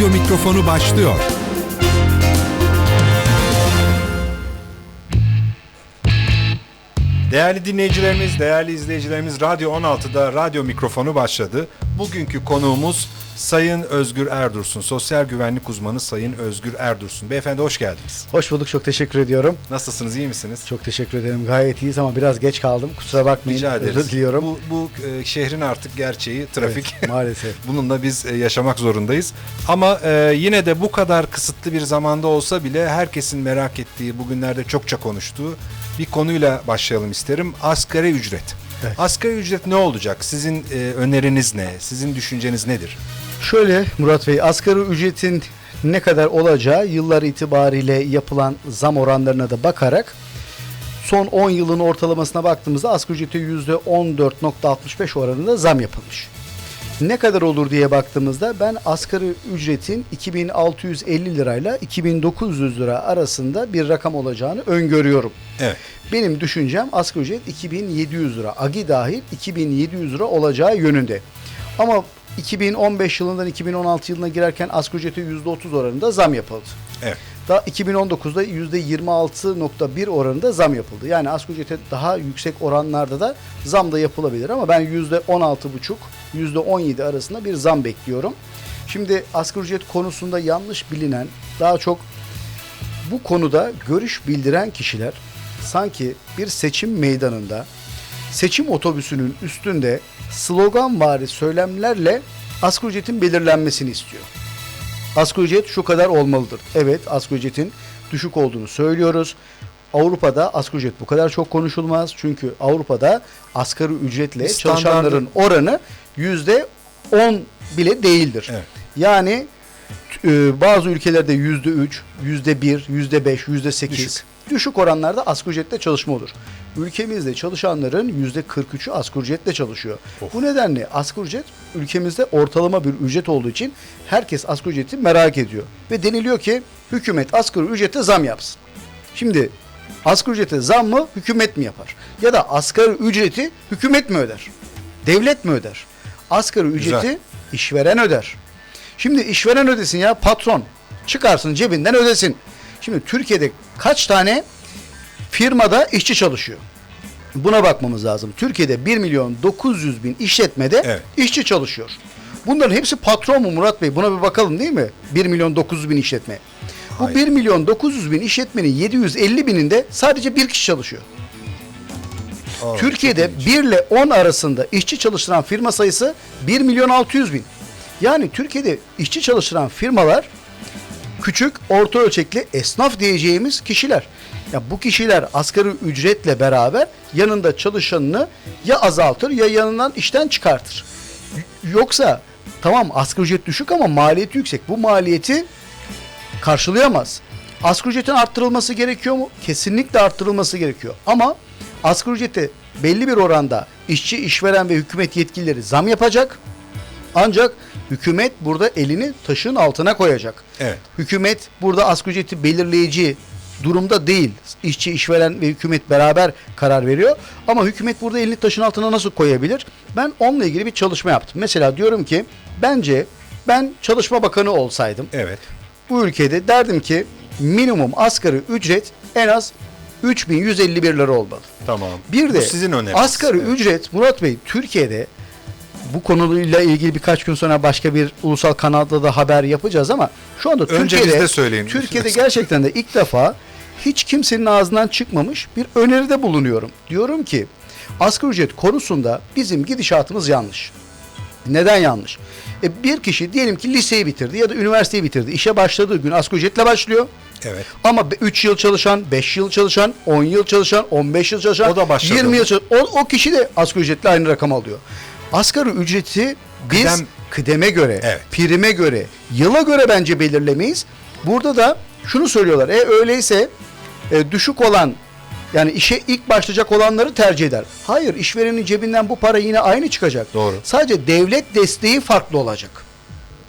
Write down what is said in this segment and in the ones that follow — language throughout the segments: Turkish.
Radyo mikrofonu başlıyor. Değerli dinleyicilerimiz, değerli izleyicilerimiz Radyo 16'da radyo mikrofonu başladı. Bugünkü konuğumuz Sayın Özgür Erdursun, sosyal güvenlik uzmanı Sayın Özgür Erdursun. Beyefendi hoş geldiniz. Hoş bulduk. Çok teşekkür ediyorum. Nasılsınız, iyi misiniz? Çok teşekkür ederim. Gayet iyiyiz ama biraz geç kaldım. Kusura bakmayın. Rica Özür ederiz. diliyorum. Bu, bu e, şehrin artık gerçeği trafik. Evet, maalesef. Bununla biz e, yaşamak zorundayız. Ama e, yine de bu kadar kısıtlı bir zamanda olsa bile herkesin merak ettiği, bugünlerde çokça konuştuğu bir konuyla başlayalım isterim. Asgari ücret. Evet. Asgari ücret ne olacak? Sizin e, öneriniz ne? Sizin düşünceniz nedir? Şöyle Murat Bey, asgari ücretin ne kadar olacağı yıllar itibariyle yapılan zam oranlarına da bakarak son 10 yılın ortalamasına baktığımızda asgari ücrete %14.65 oranında zam yapılmış. Ne kadar olur diye baktığımızda ben asgari ücretin 2650 lirayla 2900 lira arasında bir rakam olacağını öngörüyorum. Evet. Benim düşüncem asgari ücret 2700 lira. Agi dahil 2700 lira olacağı yönünde. Ama 2015 yılından 2016 yılına girerken asgari ücrete %30 oranında zam yapıldı. Evet. Daha 2019'da %26.1 oranında zam yapıldı. Yani asgari ücrete daha yüksek oranlarda da zam da yapılabilir ama ben %16,5, %17 arasında bir zam bekliyorum. Şimdi asgari ücret konusunda yanlış bilinen, daha çok bu konuda görüş bildiren kişiler sanki bir seçim meydanında seçim otobüsünün üstünde sloganvari söylemlerle asgari ücretin belirlenmesini istiyor. Asgari ücret şu kadar olmalıdır. Evet asgari ücretin düşük olduğunu söylüyoruz. Avrupa'da asgari ücret bu kadar çok konuşulmaz. Çünkü Avrupa'da asgari ücretle Bir standardı- çalışanların oranı yüzde 10 bile değildir. Evet. Yani e, bazı ülkelerde yüzde üç, yüzde bir, yüzde beş, yüzde sekiz Düşük. düşük oranlarda asgari ücretle çalışma olur. Ülkemizde çalışanların yüzde 43'ü asgari ücretle çalışıyor. Of. Bu nedenle asgari ücret ülkemizde ortalama bir ücret olduğu için herkes asgari ücreti merak ediyor. Ve deniliyor ki hükümet asgari ücrete zam yapsın. Şimdi asgari ücrete zam mı hükümet mi yapar? Ya da asgari ücreti hükümet mi öder? Devlet mi öder? Asgari ücreti Güzel. işveren öder. Şimdi işveren ödesin ya patron. Çıkarsın cebinden ödesin. Şimdi Türkiye'de kaç tane firmada işçi çalışıyor? Buna bakmamız lazım. Türkiye'de 1 milyon 900 bin işletmede Evet. işçi çalışıyor. Bunların hepsi patron mu Murat Bey? Buna bir bakalım değil mi? 1 milyon 900 bin işletme. Bu Hayır. 1 milyon 900 bin işletmenin 750 bininde sadece bir kişi çalışıyor. Aa, Türkiye'de 1 ile 10 arasında işçi çalıştıran firma sayısı 1 milyon 600 bin. Yani Türkiye'de işçi çalıştıran firmalar küçük, orta ölçekli esnaf diyeceğimiz kişiler. Ya bu kişiler asgari ücretle beraber yanında çalışanını ya azaltır ya yanından işten çıkartır. Yoksa tamam asgari ücret düşük ama maliyeti yüksek. Bu maliyeti karşılayamaz. Asgari ücretin arttırılması gerekiyor mu? Kesinlikle arttırılması gerekiyor. Ama asgari ücrete belli bir oranda işçi, işveren ve hükümet yetkilileri zam yapacak. Ancak hükümet burada elini taşın altına koyacak. Evet. Hükümet burada asgari ücreti belirleyici durumda değil. İşçi, işveren ve hükümet beraber karar veriyor. Ama hükümet burada elini taşın altına nasıl koyabilir? Ben onunla ilgili bir çalışma yaptım. Mesela diyorum ki bence ben Çalışma Bakanı olsaydım Evet. bu ülkede derdim ki minimum asgari ücret en az 3151 lira olmalı. Tamam. Bir de Bu sizin öneriniz. asgari Evet. ücret Murat Bey Türkiye'de bu konuyla ilgili birkaç gün sonra başka bir ulusal kanalda da haber yapacağız ama şu anda Önce Türkiye'de söyleyin. Türkiye'de gerçekten de ilk defa hiç kimsenin ağzından çıkmamış bir öneride bulunuyorum. Diyorum ki asgari ücret konusunda bizim gidişatımız yanlış. Neden yanlış? E bir kişi diyelim ki liseyi bitirdi ya da üniversiteyi bitirdi. İşe başladığı gün asgari ücretle başlıyor. Evet. Ama 3 yıl çalışan, 5 yıl çalışan, 10 yıl çalışan, 15 yıl çalışan, O da başladı. 20 yıl çalışan, o, o kişi de asgari ücretle aynı rakam alıyor. Asgari ücreti biz Kıdem- kıdeme göre, Evet. prime göre, yıla göre bence belirlemeyiz. Burada da şunu söylüyorlar. E öyleyse e, düşük olan yani işe ilk başlayacak olanları tercih eder. Hayır, işverenin cebinden bu para yine aynı çıkacak. Doğru. Sadece devlet desteği farklı olacak.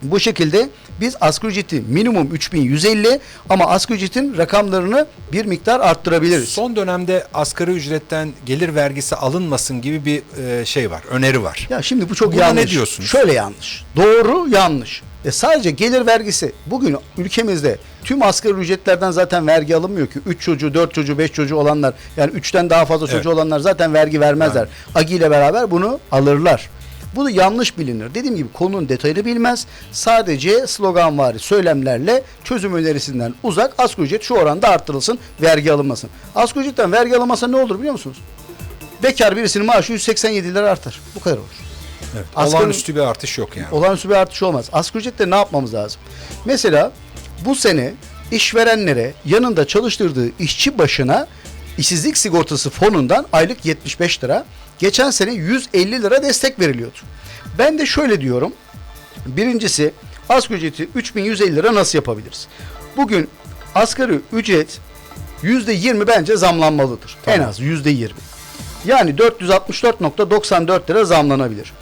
Bu şekilde biz asgari ücreti minimum 3150 ama asgari ücretin rakamlarını bir miktar arttırabiliriz. Son dönemde asgari ücretten gelir vergisi alınmasın gibi bir e, şey var, öneri var. Ya şimdi bu çok Buna yanlış. ne diyorsunuz? Şöyle yanlış. Doğru yanlış. E sadece gelir vergisi bugün ülkemizde tüm asgari ücretlerden zaten vergi alınmıyor ki. 3 çocuğu, 4 çocuğu, 5 çocuğu olanlar yani 3'ten daha fazla çocuğu Evet. olanlar zaten vergi vermezler. AGİ ile beraber bunu alırlar. Bu da yanlış bilinir. Dediğim gibi konunun detayını bilmez. Sadece slogan var söylemlerle çözüm önerisinden uzak asgari ücret şu oranda arttırılsın, vergi alınmasın. Asgari ücretten vergi alınmasa ne olur biliyor musunuz? Bekar birisinin maaşı 187 lira artar. Bu kadar olur. Evet. Asgari- Olağanüstü bir artış yok yani. Olağanüstü bir artış olmaz. Asgari ücretle ne yapmamız lazım? Mesela bu sene işverenlere yanında çalıştırdığı işçi başına işsizlik sigortası fonundan aylık 75 lira, geçen sene 150 lira destek veriliyordu. Ben de şöyle diyorum. Birincisi asgari ücreti 3150 lira nasıl yapabiliriz? Bugün asgari ücret %20 bence zamlanmalıdır. En Tamam. az %20. Yani 464.94 lira zamlanabilir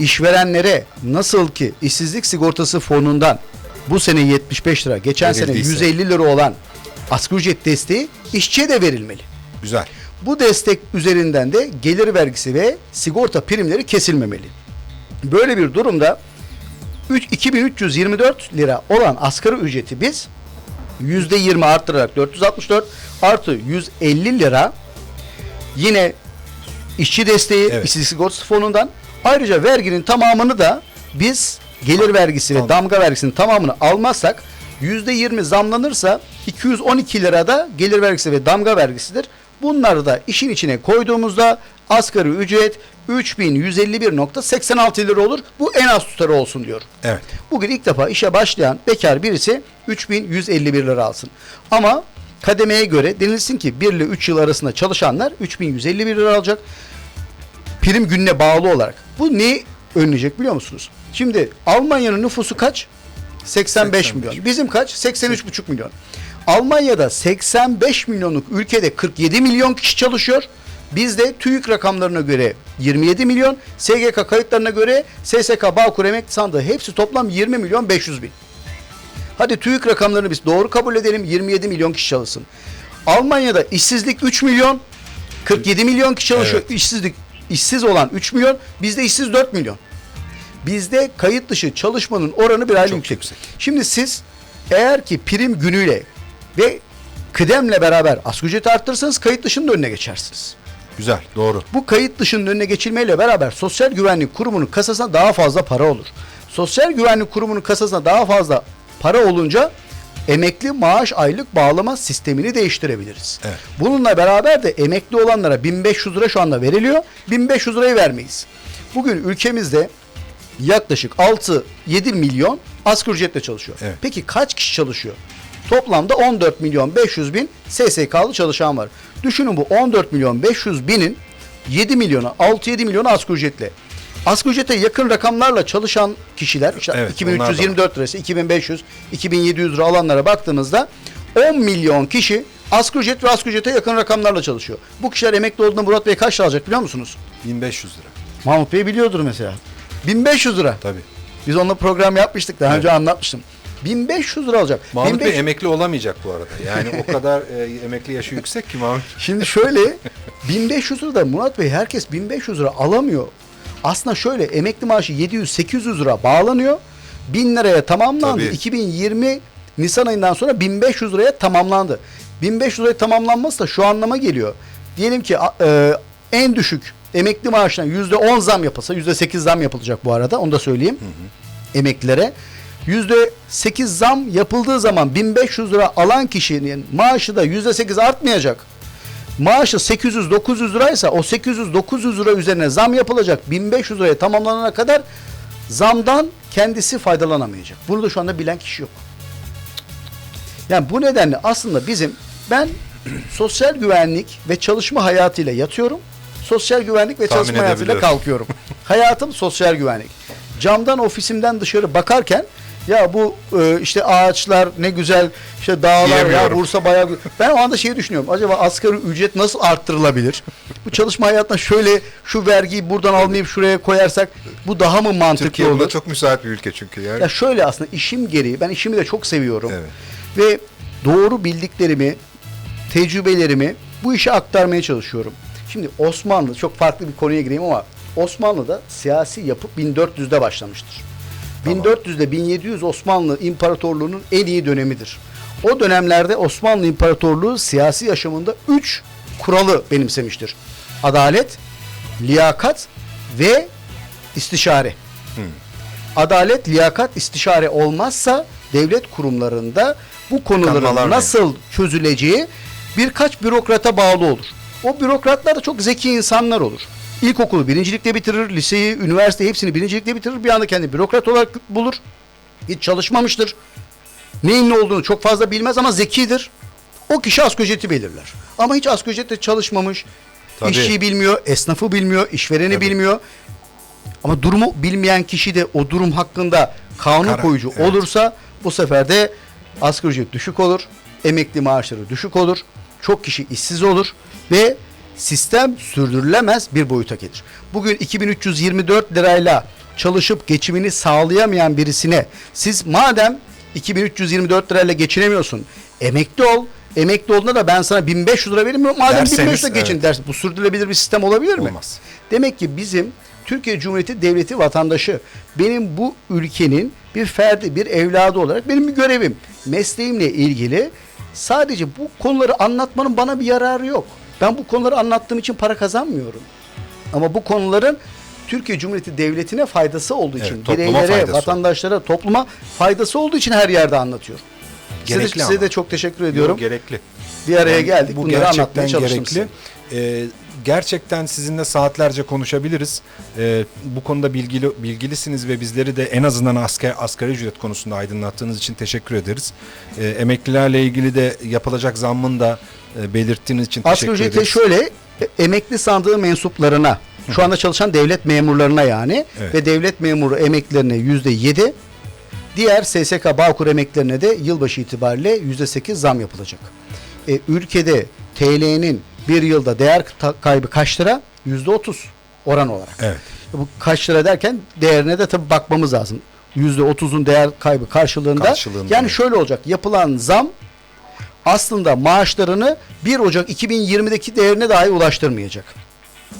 işverenlere nasıl ki işsizlik sigortası fonundan bu sene 75 lira, geçen sene Verildiyse. 150 lira olan asgari ücret desteği işçiye de verilmeli. Güzel. Bu destek üzerinden de gelir vergisi ve sigorta primleri kesilmemeli. Böyle bir durumda üç- 2324 lira olan asgari ücreti biz %20 arttırarak 464 artı 150 lira yine işçi desteği Evet. işsizlik sigortası fonundan ayrıca verginin tamamını da biz gelir vergisi ve Tamam. damga vergisinin tamamını almazsak %20 zamlanırsa 212 lirada gelir vergisi ve damga vergisidir. Bunları da işin içine koyduğumuzda asgari ücret 3151.86 lira olur. Bu en az tutarı olsun diyor. Evet. Bugün ilk defa işe başlayan bekar birisi 3151 lira alsın. Ama kademeye göre denilsin ki 1 ile 3 yıl arasında çalışanlar 3151 lira alacak. Prim gününe bağlı olarak. Bu ne önleyecek biliyor musunuz? Şimdi Almanya'nın nüfusu kaç? 85, 85. milyon. Bizim kaç? 83,5 milyon. Almanya'da 85 milyonluk ülkede 47 milyon kişi çalışıyor. Bizde TÜİK rakamlarına göre 27 milyon, SGK kayıtlarına göre SSK Bağkur Emekli Sandığı hepsi toplam 20 milyon 500 bin. Hadi TÜİK rakamlarını biz doğru kabul edelim 27 milyon kişi çalışsın. Almanya'da işsizlik 3 milyon, 47 milyon kişi çalışıyor. Evet. İşsizlik işsiz olan 3 milyon, bizde işsiz 4 milyon. Bizde kayıt dışı çalışmanın oranı bir Çok yüksek. yüksek. Şimdi siz eğer ki prim günüyle ve kıdemle beraber asgari ücreti arttırırsanız kayıt dışının önüne geçersiniz. Güzel. Doğru. Bu kayıt dışının önüne geçilmeyle beraber Sosyal Güvenlik Kurumu'nun kasasına daha fazla para olur. Sosyal Güvenlik Kurumu'nun kasasına daha fazla para olunca emekli maaş aylık bağlama sistemini değiştirebiliriz. Evet. Bununla beraber de emekli olanlara 1500 lira şu anda veriliyor. 1500 lirayı vermeyiz. Bugün ülkemizde yaklaşık 6-7 milyon asgari ücretle çalışıyor. Evet. Peki kaç kişi çalışıyor? Toplamda 14 milyon 500 bin SSK'lı çalışan var. Düşünün bu 14 milyon 500 binin 7 milyonu 6-7 milyonu asgari ücretle. Asgari ücrete yakın rakamlarla çalışan kişiler işte Evet, onlar da 2324 lirası 2500 2700 lira alanlara baktığımızda 10 milyon kişi asgari ücret ve asgari ücrete yakın rakamlarla çalışıyor. Bu kişiler emekli olduğunda Murat Bey kaç alacak biliyor musunuz? 1500 lira. Mahmut Bey biliyordur mesela. 1500 lira. Tabii. Biz onunla program yapmıştık daha Evet. önce anlatmıştım. 1500 lira alacak. Mahmut 1500 Bey emekli olamayacak bu arada. Yani o kadar e, emekli yaşı yüksek ki Mahmut. Şimdi şöyle 1500 lira da Murat Bey herkes 1500 lira alamıyor. Aslında şöyle emekli maaşı 700-800 lira bağlanıyor. 1000 liraya tamamlandı. Tabii. 2020 Nisan ayından sonra 1500 liraya tamamlandı. 1500 liraya tamamlanması da şu anlama geliyor. Diyelim ki e, en düşük emekli maaşına %10 zam yapılsa %8 zam yapılacak bu arada onu da söyleyeyim emeklilere. %8 zam yapıldığı zaman 1500 lira alan kişinin maaşı da %8 artmayacak. Maaşı 800-900 liraysa o 800-900 lira üzerine zam yapılacak. 1500 liraya tamamlanana kadar zamdan kendisi faydalanamayacak. Bunu da şu anda bilen kişi yok. Yani bu nedenle aslında bizim ben sosyal güvenlik ve çalışma hayatıyla yatıyorum. Sosyal güvenlik ve Tahmin çalışma hayatıyla kalkıyorum. Hayatım sosyal güvenlik. Camdan ofisimden dışarı bakarken ya bu e, işte ağaçlar ne güzel işte dağlar ya. Bursa bayağı ben o anda şeyi düşünüyorum. Acaba asgari ücret nasıl arttırılabilir? Bu çalışma hayatına şöyle şu vergiyi buradan almayıp şuraya koyarsak bu daha mı mantıklı Türkiye olur? buna çok müsait bir ülke çünkü. Yani. Ya şöyle aslında işim gereği ben işimi de çok seviyorum. Evet. Ve doğru bildiklerimi, tecrübelerimi bu işe aktarmaya çalışıyorum. Şimdi Osmanlı çok farklı bir konuya gireyim ama Osmanlı'da siyasi yapı 1400'de başlamıştır. 1400 ile 1700 Osmanlı İmparatorluğu'nun en iyi dönemidir. O dönemlerde Osmanlı İmparatorluğu siyasi yaşamında 3 kuralı benimsemiştir. Adalet, liyakat ve istişare. Adalet, liyakat, istişare olmazsa devlet kurumlarında bu konuların nasıl çözüleceği birkaç bürokrata bağlı olur. O bürokratlar da çok zeki insanlar olur. İlkokulu birincilikle bitirir, liseyi, üniversiteyi hepsini birincilikle bitirir. Bir anda kendini bürokrat olarak bulur. Hiç çalışmamıştır. Neyin ne olduğunu çok fazla bilmez ama zekidir. O kişi asgari ücreti belirler. Ama hiç asgari ücretle çalışmamış, Tabii. işçiyi bilmiyor, esnafı bilmiyor, işvereni Tabii. bilmiyor. Ama durumu bilmeyen kişi de o durum hakkında kanun Karar- koyucu evet. olursa bu sefer de asgari ücret düşük olur, emekli maaşları düşük olur, çok kişi işsiz olur ve sistem sürdürülemez bir boyuta gelir. Bugün 2324 lirayla çalışıp geçimini sağlayamayan birisine siz madem 2324 lirayla geçinemiyorsun emekli ol. Emekli olduğunda da ben sana 1500 lira vereyim madem Derseniz, 1500 lira geçin evet. dersin. Bu sürdürülebilir bir sistem olabilir mi? Olmaz. Demek ki bizim Türkiye Cumhuriyeti Devleti vatandaşı benim bu ülkenin bir ferdi, bir evladı olarak benim bir görevim. Mesleğimle ilgili sadece bu konuları anlatmanın bana bir yararı yok. Ben bu konuları anlattığım için para kazanmıyorum. Ama bu konuların Türkiye Cumhuriyeti Devleti'ne faydası olduğu Evet, için, topluma bireylere, faydası. vatandaşlara, topluma faydası olduğu için her yerde anlatıyorum. Size, de, Gerekli size ama. de çok teşekkür ediyorum. Yok, gerekli. Bir araya Yani geldik. Bu Bunları gerçekten anlatmaya çalıştım gerekli. Ee, gerçekten sizinle saatlerce konuşabiliriz. Ee, bu konuda bilgili bilgilisiniz ve bizleri de en azından asker, asgari ücret konusunda aydınlattığınız için teşekkür ederiz. Ee, emeklilerle ilgili de yapılacak zammın da e, belirttiğiniz için Asgari teşekkür ücrete ederiz. şöyle e, emekli sandığı mensuplarına şu anda çalışan devlet memurlarına yani Evet. ve devlet memuru emeklilerine yüzde yedi diğer SSK Bağkur emeklilerine de yılbaşı itibariyle yüzde sekiz zam yapılacak. E, ülkede TL'nin bir yılda değer kaybı kaç lira? Yüzde otuz oran olarak. Evet. Bu kaç lira derken değerine de tabii bakmamız lazım. Yüzde otuzun değer kaybı karşılığında. Karşılığında, yani evet. şöyle olacak. Yapılan zam aslında maaşlarını 1 Ocak 2020'deki değerine dahi ulaştırmayacak.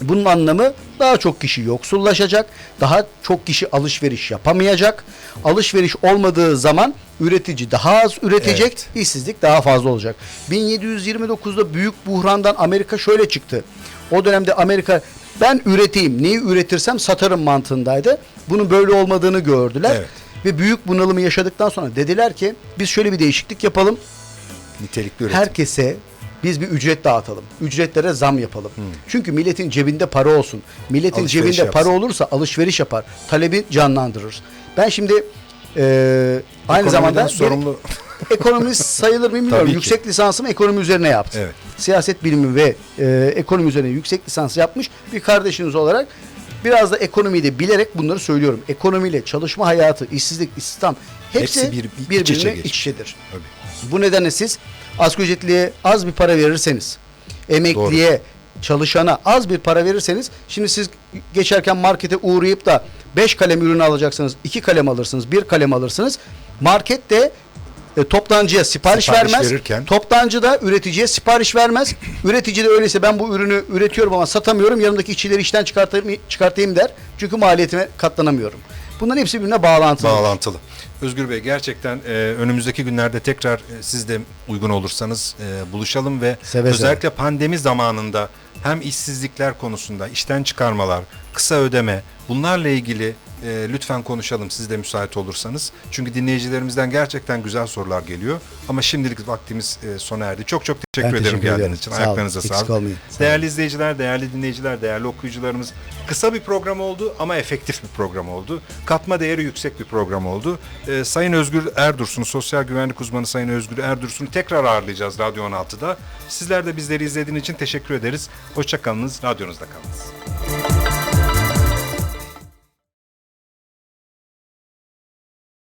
Bunun anlamı daha çok kişi yoksullaşacak, daha çok kişi alışveriş yapamayacak. Alışveriş olmadığı zaman üretici daha az üretecek, Evet. işsizlik daha fazla olacak. 1729'da büyük buhrandan Amerika şöyle çıktı. O dönemde Amerika ben üreteyim, neyi üretirsem satarım mantığındaydı. Bunun böyle olmadığını gördüler. Evet. Ve büyük bunalımı yaşadıktan sonra dediler ki biz şöyle bir değişiklik yapalım. Nitelikli üretim. Herkese biz bir ücret dağıtalım. Ücretlere zam yapalım. Hmm. Çünkü milletin cebinde para olsun. Milletin Alışveriş cebinde para yapsın. olursa alışveriş yapar. Talebi canlandırır. Ben şimdi e, aynı zamanda sorumlu ekonomist sayılır mı bilmiyorum. Yüksek lisansımı ekonomi üzerine yaptım. Evet. Siyaset bilimi ve e, ekonomi üzerine yüksek lisans yapmış bir kardeşiniz olarak biraz da ekonomiyi de bilerek bunları söylüyorum. Ekonomiyle çalışma hayatı, işsizlik, istihdam hepsi, Hepsi bir- bir birbirine iç içedir. Tabii. Bu nedenle siz asgari ücretliye az bir para verirseniz, emekliye, çalışana az bir para verirseniz, şimdi siz geçerken markete uğrayıp da 5 kalem ürünü alacaksınız, 2 kalem alırsınız, 1 kalem alırsınız. Market de e, toptancıya sipariş, Sipariş vermez. verirken- Toptancı da üreticiye sipariş vermez. Üretici de öyleyse ben bu ürünü üretiyorum ama satamıyorum. Yanındaki işçileri işten çıkartayım, çıkartayım der. Çünkü maliyetime katlanamıyorum. Bunların hepsi birbirine bağlantılı. bağlantılı. Özgür Bey gerçekten e, önümüzdeki günlerde tekrar e, siz de uygun olursanız e, buluşalım ve Seve özellikle pandemi zamanında hem işsizlikler konusunda işten çıkarmalar, kısa ödeme bunlarla ilgili e, lütfen konuşalım siz de müsait olursanız. Çünkü dinleyicilerimizden gerçekten güzel sorular geliyor ama şimdilik vaktimiz e, sona erdi. Çok çok teşekkür Ben ederim teşekkür geldiğiniz ederim. için. Sağ. Ayaklarınıza sağlık. Sağ. Değerli izleyiciler, değerli dinleyiciler, değerli okuyucularımız kısa bir program oldu ama efektif bir program oldu. Katma değeri yüksek bir program oldu. Ee, Sayın Özgür Erdursun, sosyal güvenlik uzmanı Sayın Özgür Erdursun'u tekrar ağırlayacağız Radyo 16'da. Sizler de bizleri izlediğiniz için teşekkür ederiz. Hoşçakalınız, radyonuzda kalınız.